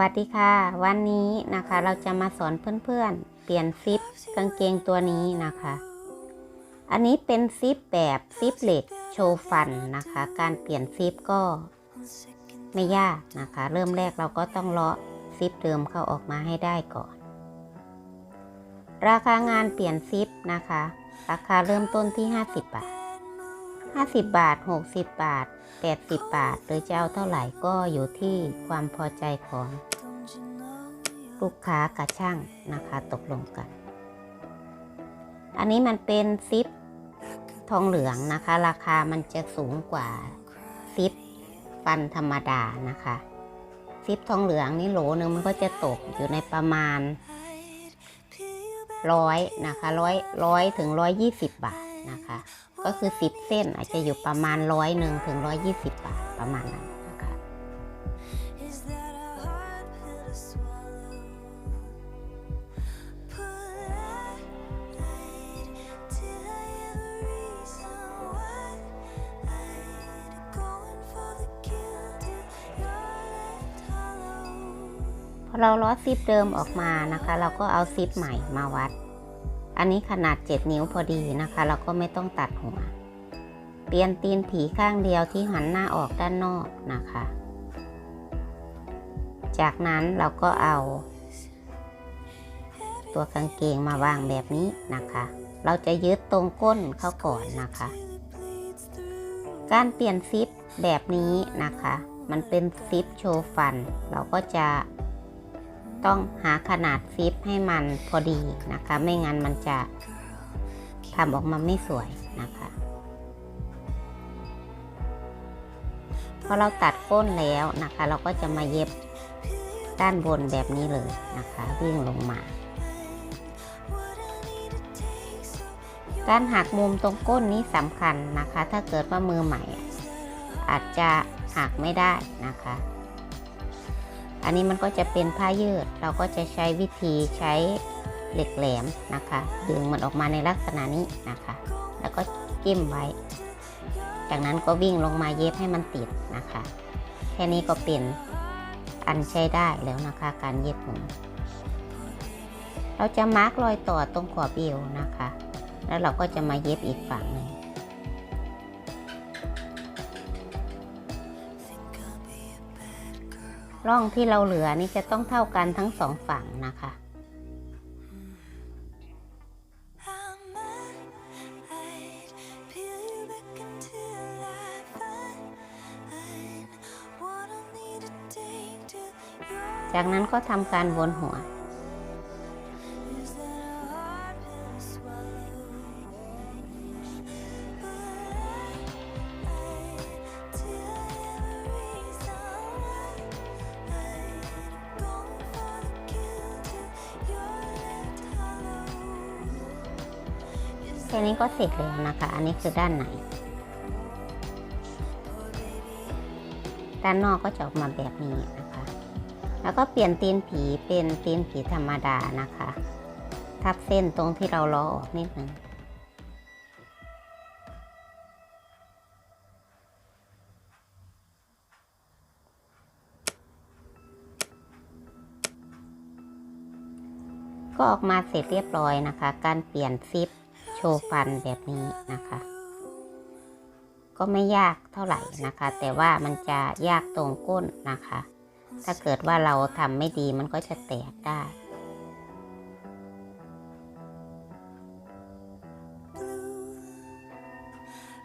วัสดีค่ะ วันนี้นะคะเราจะมาสอนเพื่อนๆ เปลี่ยนซิปกางเกงตัวนี้นะคะ อันนี้เป็นซิปแบบซิปเหล็กโชว์ฟันนะคะ การเปลี่ยนซิปก็ไม่ยากนะคะ เริ่มแรกเราก็ต้องเลาะซิปเดิมเข้าออกมาให้ได้ก่อน ราคางานเปลี่ยนซิปนะคะ ราคาเริ่มต้นที่ 50 บาท 50 บาท 60 บาท 80 บาท หรือจะเอาเท่าไหร่ก็อยู่ที่ความพอใจของลูกค้ากับช่างนะคะตกลงกัน อันนี้มันเป็นซิปทองเหลืองนะคะ ราคามันจะสูงกว่าซิปฟันธรรมดานะคะ ซิปทองเหลืองนี่โหลหนึ่งมันก็จะตกอยู่ในประมาณร้อยนะคะร้อยร้อยถึงร้อยยี่สิบบาทนะคะ ก็คือ 10 เส้นอาจจะอยู่ประมาณร้อยหนึ่งถึงร้อยี่สิบาทประมาณนั้นนะคะพอเราล้อซิปเดิมออกมานะคะ เราก็เอาซิปใหม่มาวัด อันนี้ขนาด 7 นิ้วพอดีนะคะ เราก็ไม่ต้องตัดหัว เปลี่ยนตีนผีข้างเดียวที่หันหน้าออกด้านนอกนะคะ จากนั้นเราก็เอา ตัวกางเกงมาวางแบบนี้นะคะ เราจะยึดตรงก้นเข้าก่อนนะคะ การเปลี่ยนซิปแบบนี้นะคะ มันเป็นซิปโชว์ฟัน เราก็จะ ต้องหาขนาดซิปให้มันพอดีนะคะ ไม่งั้นมันจะทำออกมาไม่สวยนะคะพอเราตัดก้นแล้วนะคะ เราก็จะมาเย็บด้านบนแบบนี้เลยนะคะ วิ่งลงมา การหักมุมตรงก้นนี้สำคัญนะคะ ถ้าเกิดว่ามือใหม่อะอาจจะหักไม่ได้นะคะ อันนี้มันก็จะเป็นผ้ายืด เราก็จะใช้วิธีใช้เหล็กแหลมนะคะ ดึงมันออกมาในลักษณะนี้นะคะ แล้วก็จิ้มไว้ จากนั้นก็วิ่งลงมาเย็บให้มันติดนะคะ แค่นี้ก็เป็นอันใช้ได้แล้วนะคะ การเย็บผม เราจะมาร์กรอยต่อตรงขอบเอวนะคะ แล้วเราก็จะมาเย็บอีกฝั่งหนึ่ง ร่องที่เราเหลือนี่จะต้องเท่ากันทั้งสองฝั่งนะคะ จากนั้นก็ทำการวนหัว แค่นี้ก็เสร็จแล้วนะคะ อันนี้คือด้านในด้านนอกก็จะออกมาแบบนี้นะคะ แล้วก็เปลี่ยนตีนผีเป็นตีนผีธรรมดานะคะ ทับเส้นตรงที่เราล้อออกนิดนึงก็ออกมาเสร็จเรียบร้อยนะคะ การเปลี่ยนซิป โชว์ฟันแบบนี้นะคะ ก็ไม่ยากเท่าไหร่นะคะ แต่ว่ามันจะยากตรงก้นนะคะ ถ้าเกิดว่าเราทำไม่ดีมันก็จะแตกได้